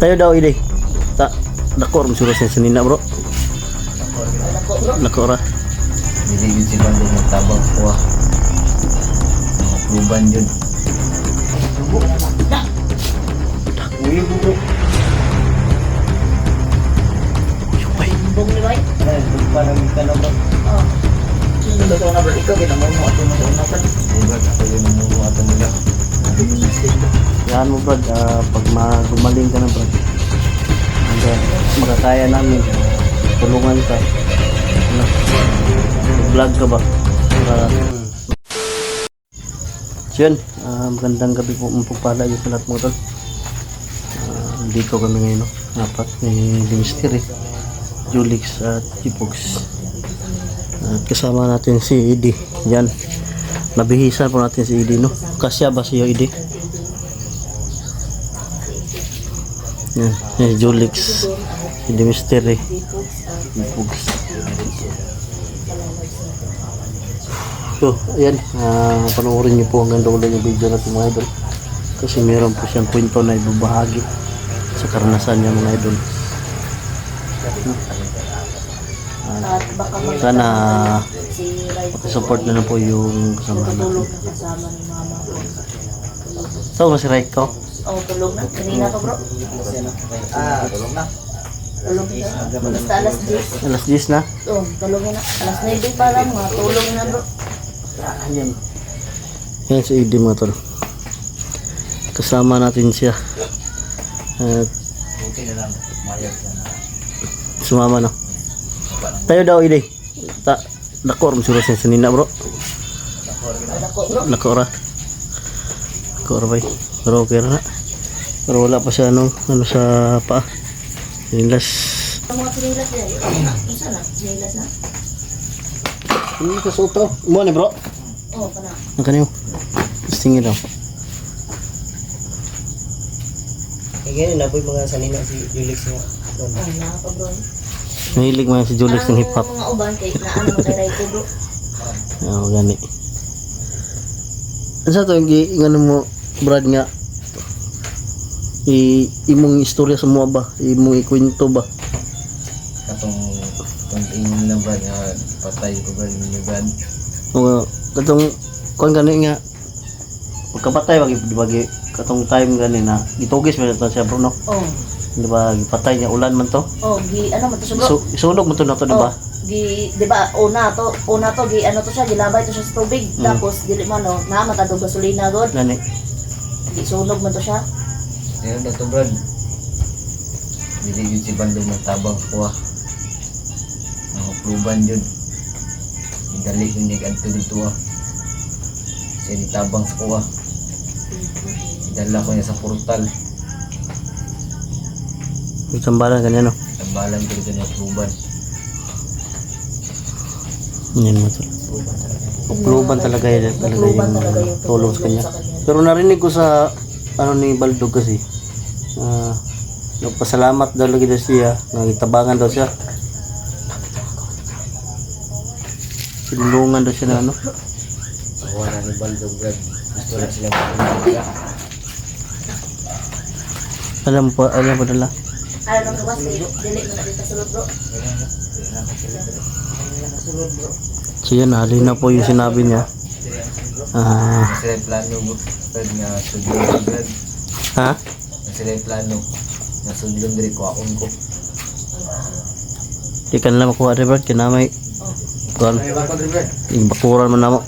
Tayo daw ini. Ta dako ram suros sa nina bro. Dako ra. Dili yun si Bando ng tabang kuha. Luban yun. Uy, bro. Ay, Bong ni Bay. Ay, parang ka na ba? Ito ba ikaw ginamamo ato mo sa unapan. Diba, ako yung namumuatan nila. Yan mo brad, ah, pag ma- gumaling ka na brad. Hanggang makakaya namin. Tulungan ka. Ano? Vlog ka ba? Para So yun, ah, magandang gabi po mong pagpala yun sa lahat mga tol. Ah, dito kami ngayon, no? ni Minister eh. Julix at Chipogs. At kasama natin si Idi. Yan. Nabihisa po natin si Idi, no? Kasya ba siya Idi? Yan. Yan, Julix. Si Minister eh. So, ayan, ah panoorin niyo po hanggang dulo yung video natin mga idol. Kasi meron po siyang kwento na ibabahagi sa karanasan niya mga idol. Sana si Ray support na lang po yung kasama tulog natin. na kasama ni mama ko. Ito ba si Raiko? Oh, tulog na. Kanina to bro. Ah, tulong na. Tulog na. Basta alas 10. Alas 10 na? Oh, tulog na. Alas 9 pa lang. Mga tulog na bro. Ayan. Yan si Idi mga tol. Kasama natin siya. At Okay na lang. Mayag na na. sumama na. Tayo daw Idi. Ta dako ram suros sa nina bro. Dako ra. Dako ra bay. Pero okay ra na. Pero wala pa siya ano, ano sa paa. Nilas. Hindi ka suto. Mo ni bro. Oh, kana. Ang kanyo. Tingin daw. Ganyan na po yung mga sanina si Julix nga. Oh, na Mahilig man si Julix ng hip hop. Ang mga uban kay na ano mo kay Ray ko bro. Oo, gani. Ano sa to, yung ano mo, Brad nga, i imong istorya sa mga ba? Imong ikwento ba? Katong kung ingin lang ba nga patay ko ba yung ban. O, katong, kung gani nga, pagkapatay, wagi, di ba, gi- katong time gani na, itugis mo na siya, bro, no? Oh. Di ba, patay niya, ulan man to? Oh, gi ano mo to bro? So, isunog mo to na to, di ba? Oh, di di ba una to una to gi ano to siya gilabay to siya sa tubig Mm. tapos dili man no na matadog gasolina god Gani. di sunog man to siya Meron na to brad. Dili yun si Bando ng tabang kuha. Ang luban yun. Idali yung nag-adto dito ah. Siya ni tabang sa kuha. Idala ko niya sa portal. May sambalan ganyan, no? Tambalan ko dito niya luban. Yan mo to. Upluban talaga yun, talaga yung talaga yung tulong sa kanya. Pero narinig ko sa ano ni Baldog kasi ah nagpasalamat daw lagi daw siya, nagitabangan daw siya. Tinulungan daw siya na ano. Na ni Baldog brad. Gusto lang silang. Alam pa, alam pa nila. Ano nang gawas eh dili mo na dito sulod bro So yan, halin na po yung sinabi niya. Ah, yung plano brad nga sudlong brad. ha? Yung plano. Nga sudlong diri ko akong ko. Di ka nila makuha rin, Brad. Kinamay. Kuhan. Bakuran man na mo.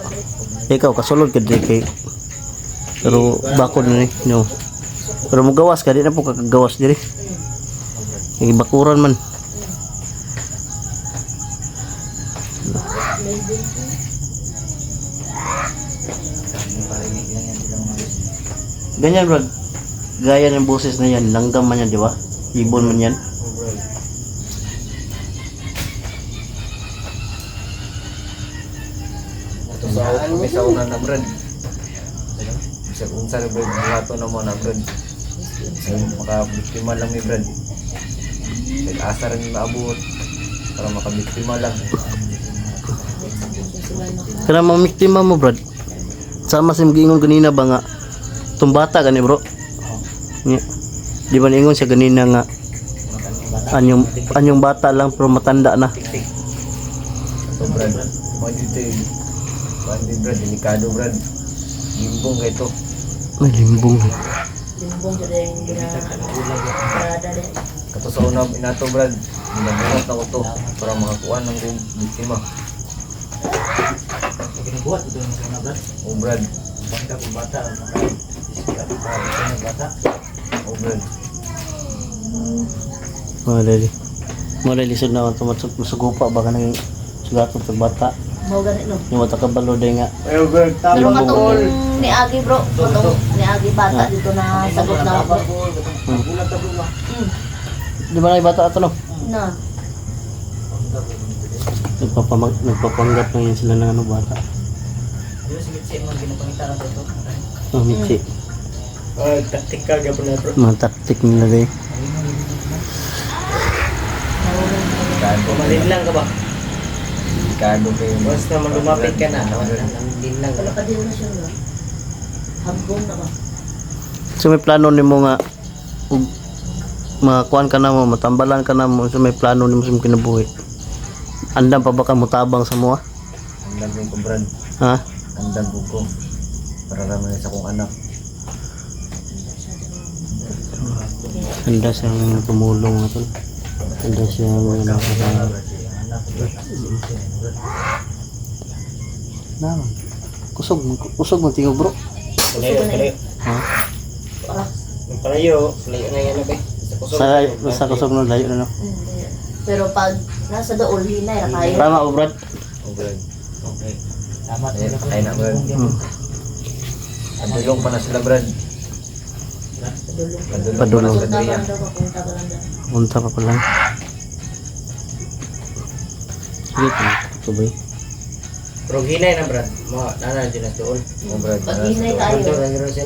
Ikaw, kasulod ka di kay. Pero bako din eh. No. Pero mo gawas ka, di na po kakagawas diri. Yung bakuran man. Ganyan, Brad. Gaya ng boses na yan. Langgam man yan, di ba? Ibon man yan. Ito sa may sa una na brad. Sa unsa na ang lato na mo na brad. Ay, makabiktima lang ni brad. Nag-asa rin maabot para makabiktima lang. Kaya mamiktima mo, Brad. Sama sa mga ingon kanina ba nga, tumbata gani bro. Nya. Di ba ningon siya ganina nga anyong anyong bata lang pero matanda na. Ito Brad. Mga dito yung Pandi Brad, delikado Brad. Limbong ka ito. May limbong. Limbong sa din gina parada din. Kato sa una inato Brad. Minabuhat ako to para makakuha ng rum- biktima. Ginubuhat ito ng sana brad. O Brad. Bangka kung bata, maka para bata. O Brad. Mga dali. Mga dali sud na ito masugupa baka nang sugatot sa bata. Mao gani no. Yung mata kabalo day nga. Ayo Brad, Limbong. katong ni Agi bro, katong ni Agi bata dito na sagot na ako. Hmm. Mm. Di ba na bata ato no? Na. Nagpapamag nagpapanggap na yun sila ng ano bata. Dito si Mitsi mo ginapangita na ito. Oh, Michi. Ah, taktikal gapon na bro. Mga taktik nila day. delikado. Pumalin lang ka ba? Delikado kayo. Once na lumapit ka na, namalin lang ka Wala ba? pa din na siya no. Hagong na ba? So may plano nimo nga ug makakuan ka na mo, matambalan ka na mo, so may plano nimo sa imong kinabuhi. Andam pa ba ka mutabang sa mo? ah? Ang ko Brad. Ha? Ang dago ko. Para naman sa kong anak. Handa siyang tumulong nga tol. Handa siyang ano para Naman. Kusog, mo- kusog mo tingog bro. Palayo, palayo. Ha? Para Yung palayo, palayo na yan na ba? Sa kusog. Sa kusog no layo na no. hindi. Pero pag nasa dool hinay ra kayo. Tama o Brad. O Brad. Okay. Tama. Eh, ay na, Brad. Hmm. Padulong pa na sila Brad. Padulong. Padulong, Padulong. pa na Punta pa pala. Sige, tubay. Pero hinay na brad. Mo, nana dyan na tuol. O Brad. Pag hinay kayo,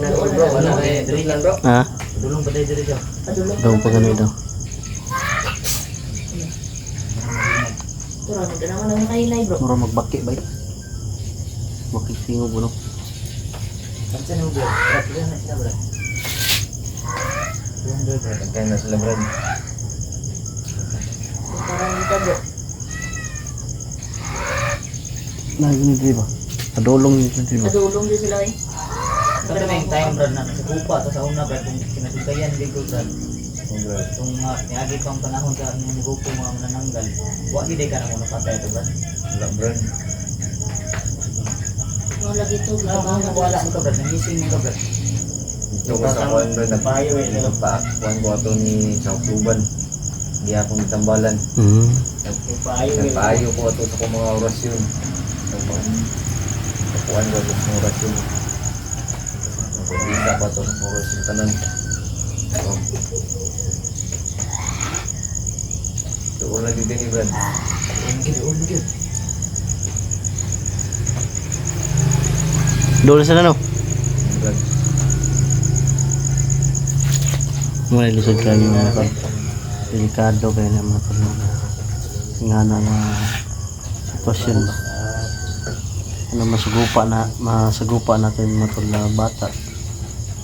na tuol bro. Wala na eh. Dili lang bro. Ha? Dulong pa tayo dito. Daw pa ganun daw. Ano ka naman ang hinay bro. Mura magbaki bay. Baki tingog no. Kansan yung brad. Brad, ilan na sila brad. Ilan brad brad. Nagkaya na sila Brad. Parang dito bro. Na gini di ba? Padulong ni di ba? Padulong din sila eh. Kada may time brad na sa kupa to sa una brad kung kinasugayan dito brad O Brad. kung uh, niagi pang panahon sa nung grupo mga manananggal wa gid ka na mo napatay to brad Wala Brad. Mga lagi to, ano gitabangan mo wala ka brad nangising mo brad Ito ko sa kuwan Brad. Payo eh. Nagpa-kuwan ko ato ni sa Kluban. Hindi akong itambalan. Hmm. Yung payo eh. Ko ato sa mga. Sa mga Nakuhan ko ato sa mga orasyon. Nagpabisa ato sa mga orasyon tanan. So, Doon na dito ni Brad. ang gid ulo gid Dolo sila no. Brad. Muna lisod ka ni mga. Delikado kayo na mga tol. Nga na nga sitwasyon. Ano masugupa na masagupa natin na bata.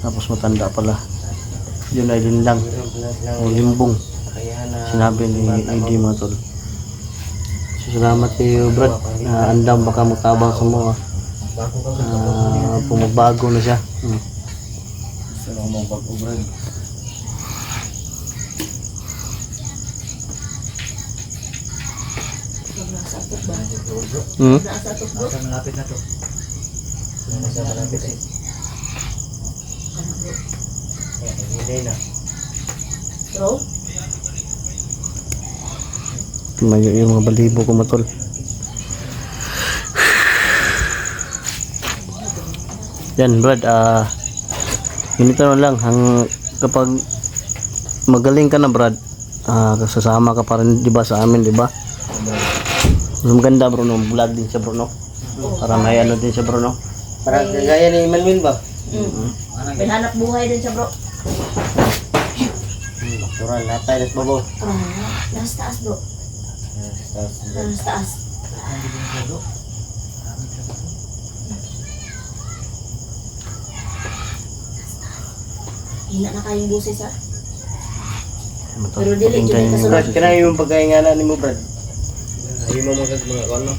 Tapos matanda pala. Yun ay linlang. Ang limbong. Sinabi ni AD mga tol. So, salamat kayo Brad. Uh, andam baka magtabang sa mga. Uh, pumagbago na siya. Hmm. Akong magbago Brad. Nasa? Hmm? Nasa atok bro. sa malapit na to siya malapit eh. Ano bro? Yan, hinay na. Bro? Tumayo yung mga balibo ko matol. Yan Brad, ah ganito na lang hang kapag magaling ka na Brad, ah sasama ka pa rin 'di ba sa amin 'di ba? Mas maganda bro no, vlog din siya bro no. Para may ano din siya bro no. Parang kagaya ni Manuel ba? Mm. May hanap buhay din siya bro. Natural, latay nas babo. Ah, nasa taas bro. Nasa taas. Hina na kayong buses ha. Pero dili dili niyo kasunod. Brad, kanang yung pagkaingana ni mo, Brad. Ayaw mo magag mga kono.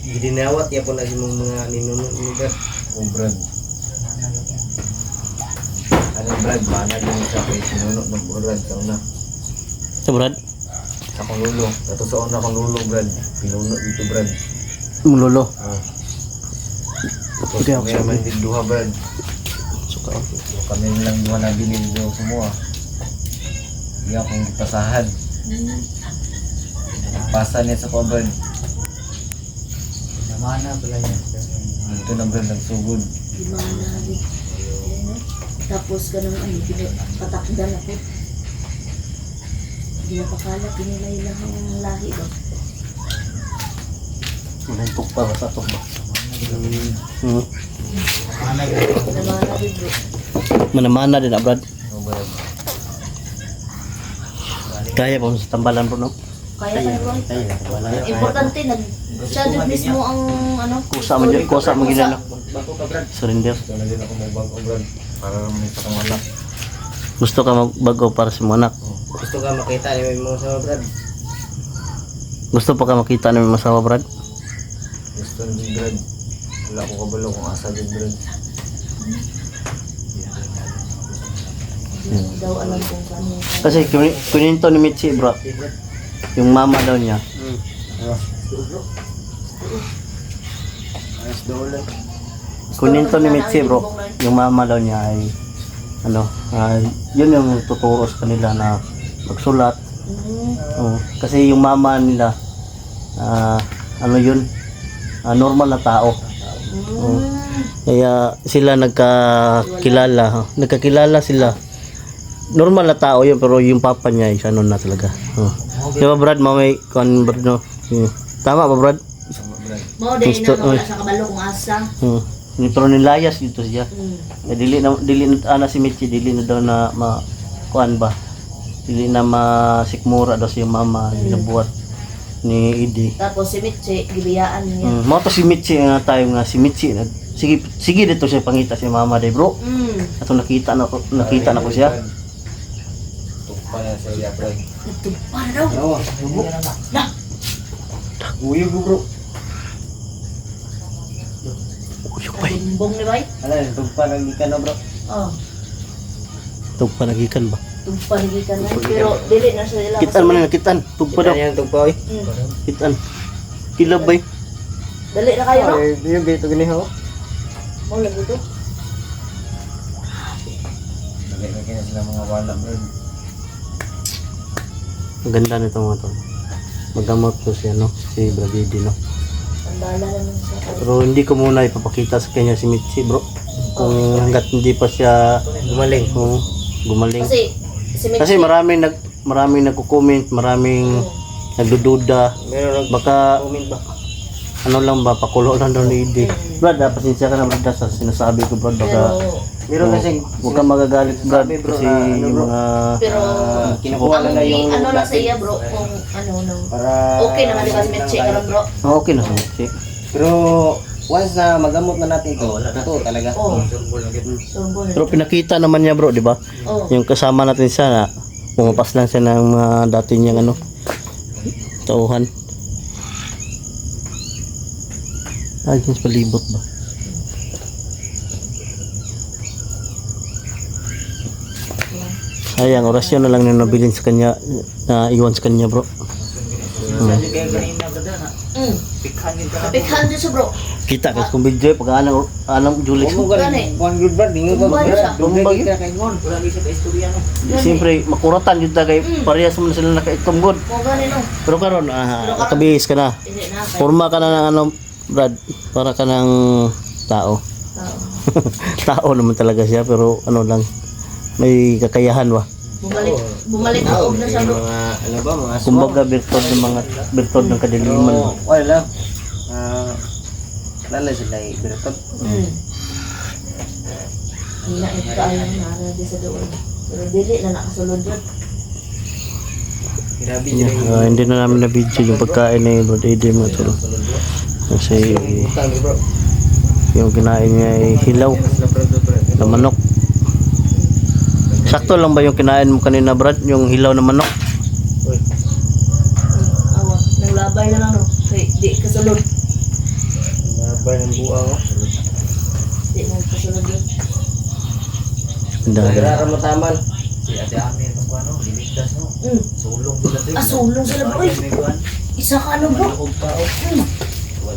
Gidinawat ya po lagi mong mga ninunod ni Brad. O Brad. Brad, mana din sa kay sinunod ng Brad sa una. Sa Brad, Sa kong lulo. Kato sa una kong lulo Brad. Pinunod dito Brad. mulolo. Oh. Okay, ako Kaya naman din duha Brad. Suka. So, kami lang duha na bilin do semua. Di akong gipasahan. Pasa niya sa ko Brad. Namana pala yan. Dito na Brad ang sugod. Eh. Tapos ng ano, patakdan ako. Hindi na pakala, pinilay lang ang lahi ba? Manantok pa ba sa atok ba? Hmm. Namana yun. Namana din bro. Manamana din ah, Brad. No Brad. Kaya pa mo sa tambalan bro, no? Kaya ka bro. Wala. Importante, nag siya din mismo ang ano. Kusa man dyan, kusa. Bako ka, Brad. Surrender. Ito na din ako magbang Brad. Para naman sa kong anak. Gusto ka magbago para sa mga anak. Gusto ka makita ni mo sa Brad. Gusto pa ka makita ng mga masawa, Brad? Gusto din Brad. Wala ko kabalo kung asa din Brad. Kano. Kasi kun- kuninto ni Mitzi, bro. Yung mama daw niya. Hmm. Ayos daw lang. Kuninto ni Mitzi, bro. Yung mama daw niya ay ano, ah, yun yung tuturo sa kanila na magsulat. Oo. kasi yung mama nila, ah, ano yun, Ah, normal na tao. mm. Kaya sila nagkakilala, nagkakilala sila. Normal na tao yun, pero yung papa niya is ano na talaga. Oh. Di ba Brad, mamay, kon Brad, no? Yeah. Tama ba Brad? Din Gusto- na mawala sa kabalo kung asa. Hmm. Pero nilayas dito siya. Mm. Eh, dili na dili na ana si Michi dili na daw na ma kuan ba. Dili na masikmura daw si mama ginabuhat ni Idi. Tapos si Mitche, gibiyaan niya. Mm. Mo to si Michi nga tayo nga si Michi nag sige sige dito siya pangita si mama day bro. Mm. Ato nakita na ko nakita na ko siya. Tukpa na sa iya Brad. Ito pa daw. Oo. Na, Uyog bro. Bumbong ni bay. Ala, tugpa lagi ka na, bro. Oh, Tug panagikan ba? tugpanigi ka na. Pero dili na sila. Kitan man na kitan. Tug pa daw. Kita niya tugpa, oy. Mm. Kitan. Kilab bay. Dali na kayo, no? Ay, diyo, gito gani ho. Mo lagi to. Lagay na sila mga wala Brad. Ang ganda nito mga to. Magamot to siya no, si Bradidi no. Pero hindi ko muna ipapakita sa kanya si Mitzi bro. Kung hanggat hindi pa siya Gumaling. oh, gumaling. Kasi, si Mitche. Kasi maraming nag maraming nagko-comment, maraming nagdududa. Meron nag Baka comment ba? ano lang ba pakulo lang daw ni Idi. Brad, ah, pasensya ka na Brad sa sinasabi ko Brad Pero, baka Meron oh, kasi huwag ka magagalit Brad Sabi, bro, kasi na ano, yung mga pero, kinukuha ang na na yung ano lang sa iya bro, kung ano, no. para Okay naman di ba si Mitche karon bro? oh, okay na si Mitzi. Pero once na magamot na natin ito, totoo talaga. Oh. Pero pinakita naman niya bro, di ba? Oh, Yung kasama natin siya na pumapas lang siya ng mga dati niyang ano, tauhan. Ay, yung palibot ba? Sayang, orasyon na lang yung nabilin sa kanya, na iwan sa kanya bro. Na. mm. Pikhan yun din siya bro. Kita ka kung video, pag anong, anong Julix. Kung gani, one good bro, di mo ba? kay bisa ka istorya no. Siyempre, makuratan yun ta kay parehas mo na sila no. Pero karon ah, kabihis ka na. Kay Forma ka na ng ano, Brad, para ka ng tao. tao. tao naman talaga siya, pero ano lang, may kakayahan ba? Bumalik, bumalik na siya bro. Mga ano ba, mga. Kumbaga, birtod ng mga, birtod ng kadiliman. Oo, wala lang. Ah, lala sila eh, birtod. Mm. Hina ito kaayo na di sa doon. Pero dili na nakasulod yun. Grabe Yeah, ah, hindi na namin na video yung pagkain ni Brad Eddie mga tolo. Kasi bro. yung kinain niya ay hilaw Na bro. na manok. Sakto lang ba yung kinain mo kanina, Brad? Yung hilaw na manok? Uy, Awa, nang labay na lang no. Kay di kasulod. nabar ng buang oh. Di mo kasulod yun. Ganda ka. Nagararamataman. Si Ate Ami itong kung ano, liligtas no. Mm. Sulong sila to. Ah, sulong sila, bro. Isa ka ano bro? Mm.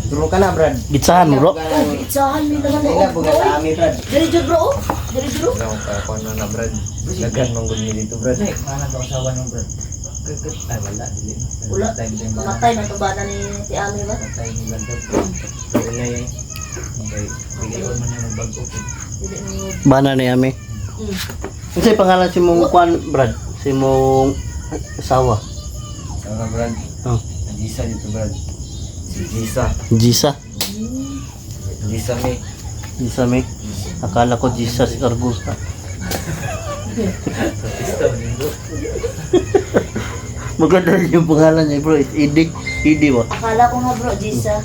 Duro ka na, Brad. Gitsahan mo, bro. Oh, itsahan mo naman oh. buga bro. jud bro. Diri jud. oh. Wala ko pa na na Brad. Dagan mong gud dito Brad. Hindi, nga ka usawa ng brad. Kagkat, ay wala, dili. Wala. Matay na to bana ni Ti Ami ba? Matay mo ganda. Duro na yun. Okay, bigyan mo na yung bago. Bana ni Ami. Mm. Kasi pangalan si mong kwan, Brad? Si mong asawa. Sana Brad. Oh. Jisa dito Brad. Si Jisa. Jisa. Jisa me. Jisa, me. Akala ko Jisa. Ito, linggo. Maganda yung pangalan niya, bro. It's Idi. Ba? Akala ko nga bro, Jisa.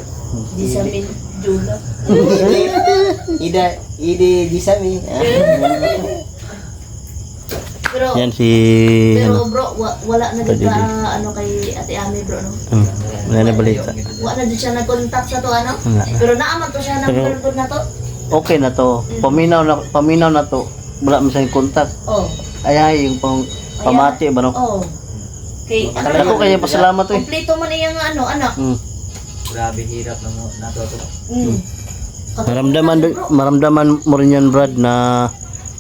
Jisa min Jula. Ida, idi di sa mi. Pero Yan si... pero Ano? bro, wa, wala na din ka ano kay Ate Ami bro no. Hmm. Wala na balita. Wala na din siya nag-contact sa to ano. Wala. Pero naaman to siya ng pero, na to. Okay na to. Paminaw na, paminaw na to. Wala mo siyang contact. Oh. Ay, ay, yung pang pamati ba no? Oh. Kay ano Ako kaya pasalamat to eh. Kompleto man iyang ano anak. Hmm. Grabe hirap na mo nato to. Mm. Maramdaman, maramdaman mo rin yan, Brad, na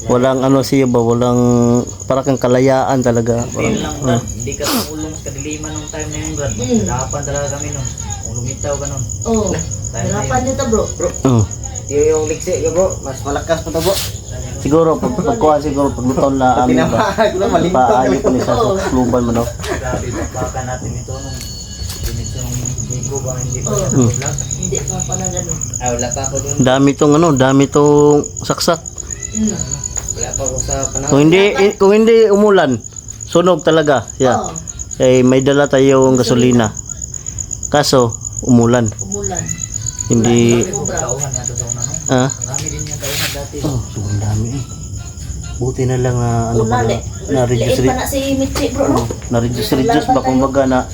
walang ano siya ba, walang para kang kalayaan talaga. Feel lang brad, hindi ka tumulong sa kadiliman nung time na yun brad. Mm. Talaga kami nun. Kung lumitaw ka nun. Oh. Na Hirapan yun. dito bro. uh, Yung yung liksi ka, bro. Mas malakas pa to, bro. siguro, pag pagkuhan siguro, pag lutol na amin ba, Pinamahal ko na malintog. paayos ko ni sa kluban mo, no? Grabe bakbakan natin ito nung Nico ba hindi pa Oh. Mm. vlog. Hindi pa pa na gano'n. Ah, wala pa ako dun. Dami tong ano, dami tong saksak. Mm. Wala pa ako sa panahon. Kung hindi, i- kung hindi umulan, sunog talaga. Yeah. Oh. Eh, may dala tayong gasolina. Kaso, umulan. Umulan. Hindi, ah, oh, sobrang dami eh. Buti na lang na, ano ba na, na-reduce liit pa na si Mitzi bro no. na-reduce reduce ba kumbaga na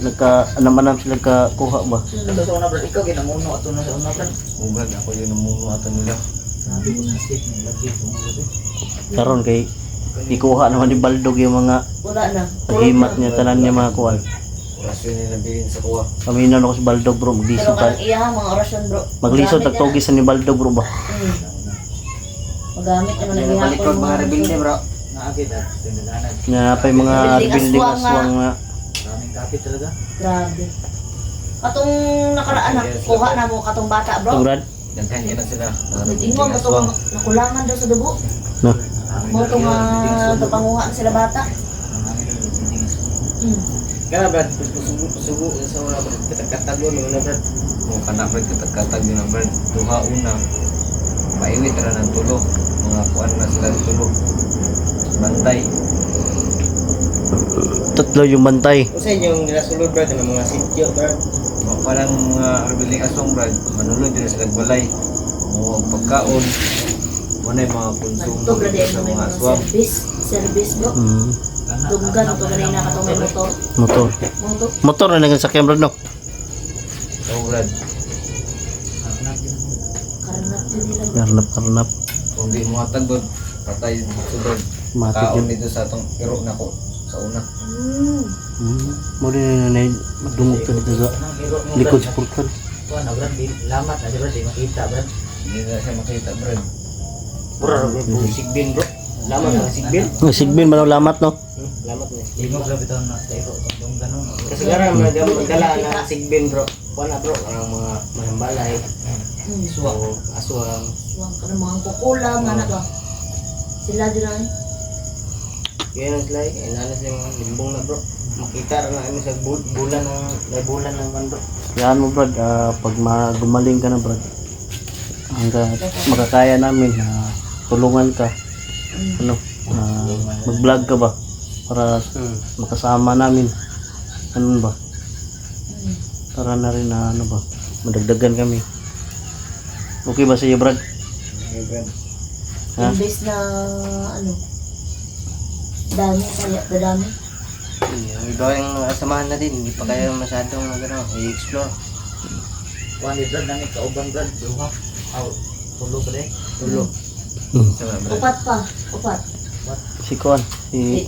nagka namanam sila ka kuha ba Ito sa una brad, ikaw ginamuno ato na sa una brad. Oh Brad, ako yung namuno ato nila. Grabe ko sa state ng lagi karon kay ikuha naman ni Baldog yung mga Wala na. himat niya tanan niya mga kuha Orasyon nila bilin sa kuha. paminaw ako si Baldog bro Pero maglisod kanang iya mga orasyon bro. maglisod Magamit tagtugis ni Baldog bro ba na- Mm. Magamit naman ang ang palikod mga rebelde, bro. Naagit at tindahanan. nga pa yung mga Building building aswang aswang nga Maraming kapit talaga. Grabe. Katong nakaraan na, kuha na mo katong bata bro. Ang Brad Daghan ka na sila. Ingon mo to nakulangan daw sa dugo. no Mo to nga kapanguha sila bata. Mm. Kaya, Brad, sugo, sugo sa mga katakatag mo, no, Brad. Kung kana Brad, katag-katag yun na Brad. Tuha una. Maiwit na ng tulo. Mga kuan na sila tulo. Bantay. tatlo yung bantay Kung sa inyong nilasulod, Brad, ng mga sityo, Brad. Mga parang mga arbiling asong Brad. Manulod din sila balay. Mga pagkaon. Muna yung mga konsumo brad sa mga aswang. service, service bro. hmm. Duggan to kanina katong may motor. motor Motor. motor na naging sakyan Brad no din. Karangat din nila. karnap karnap Kung di mo patay dito Brad. matik Kaon yun dito sa atong iro na ko. Sa una. Mm. hmm. mo rin na madungog ka dito sa likod Brad? sa pulkan Kuha na brad, lamat na brad, makita brad. Hindi na siya makita Brad. Bro, bro, sigbin, bro. Lamat na sigbin. Ang sigbin ba ng lamat no Hmm, Lamat na Di mo grabe ito na sa iro, yung ganun. Kasi gara mga magdala na sigbin, bro. Na, bro. Ang mga mahambalay, Mm. aswang, aswang. Suwang ka ng mga kukulang anak ba. Sila din ay. Kaya nang sila, eh, nana sila mga limbong na, bro. Makita rin na ano sa bul bulan ng, may bulan ng bro. Yan mo Brad, ah, pag ma- gumaling ka na Brad, hanggang makakaya namin na tulungan ka, ano, ah, mag-vlog ka ba? Para Hmm. makasama namin. Ano ba? Para na rin na ano ba? Madagdagan kami. Okay ba sa iyo Brad? Okay, bro. Ha? Imbes na ano, Dami, kaya dadami. Yung iba yung samahan natin, hindi pa kayo masyadong ano, i-explore. Kuan ni Brad nang kauban Brad, duha. Aw, tulo pa din. Hmm. Upat pa, upat. Si Kuan, si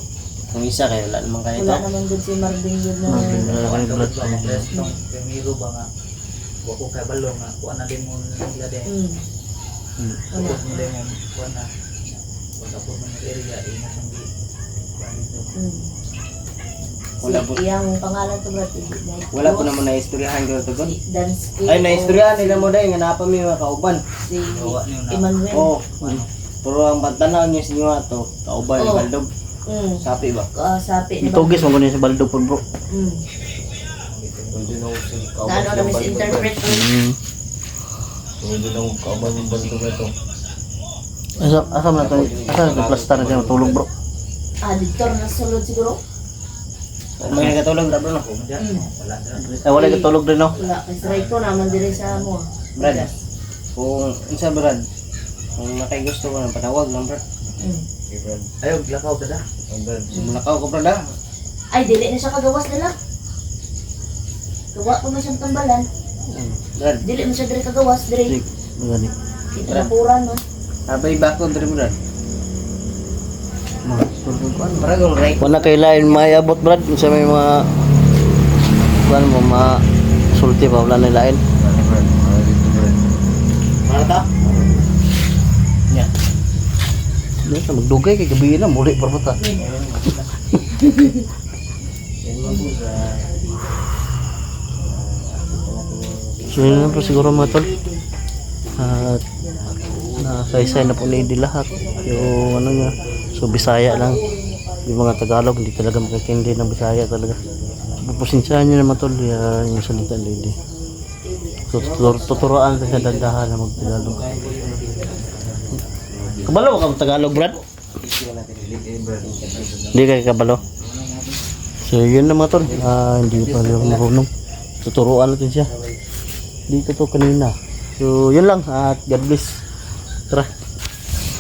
Kung isa kayo, wala naman kayo Wala ito. naman dun si Marvin yun na... Marvin, ka Brad. Brad, mga Brad, tong primero ba nga. Wa ko kay balong nga, kuan na din mo nila din. Hmm. Hmm. Tapos mo din mo kuan na. Pagkapot mo ng area, ingat ang di. Kuan dito. Hmm. Wala si, po. Iyang pangalan to Brad. na- Wala po naman na istoryahan ko ito. Si Dansky. Ay, na-istoryahan nila mo dahil nga napa mi mga kauban. Si. Emmanuel. Oo. Pero ang pantanaw niya sa inyo ato, kauban Oo. oh. kaldog. Hmm. Sapi ba? Kasapi ni Itugis mo kunin sa baldo po bro. Hmm. Hindi na si Na ano na misinterpret ko. Hmm. Hindi na kauban yung bantog na ito. Asa asa man to? Asa na to plaster na siya tulog bro. Ah, dito na sulod siguro. May nagatulog na bro no? Kung dyan, Hmm. wala. Ay wala ka tulog din no. Wala. Kay Stray ko naman dire sa mo. Brad, kung unsa Brad, kung nakay gusto ko ng panawag lang Brad. Okay Brad. Ayaw, glakaw ka da. Ang Brad, sumulakaw ko Brad ah. Ay, dili na siya kagawas nila. Gawa ko na siyang tambalan. Brad, Dili mo siya dire kagawas dire. Sig, gani. Kita na pura no. abay bako diri Brad. Mga tulog kuan. Kung right. Wala kay lain may abot brad sa may mga kuan mo ma sulti pa wala na lain. Para ta? Nya. Di ka magdugay kay gabi na muli pa ta. Sa So yun lang po siguro mga tol. At nasaysay na po ni Eddie lahat. Yung ano niya. So Bisaya lang. Yung mga Tagalog hindi talaga makikindi ng Bisaya talaga. Pupusensyahan niyo naman tol yung salita ni Eddie. So tutur tuturuan sa dandahan na mag-Tagalog. Kabalo ka mag Tagalog, Brad? Hindi kayo kabalo. So yun na mga tol. Ah, hindi pa rin marunong. Tuturuan natin siya. Dito to kanina. So yun lang at God bless. Tara.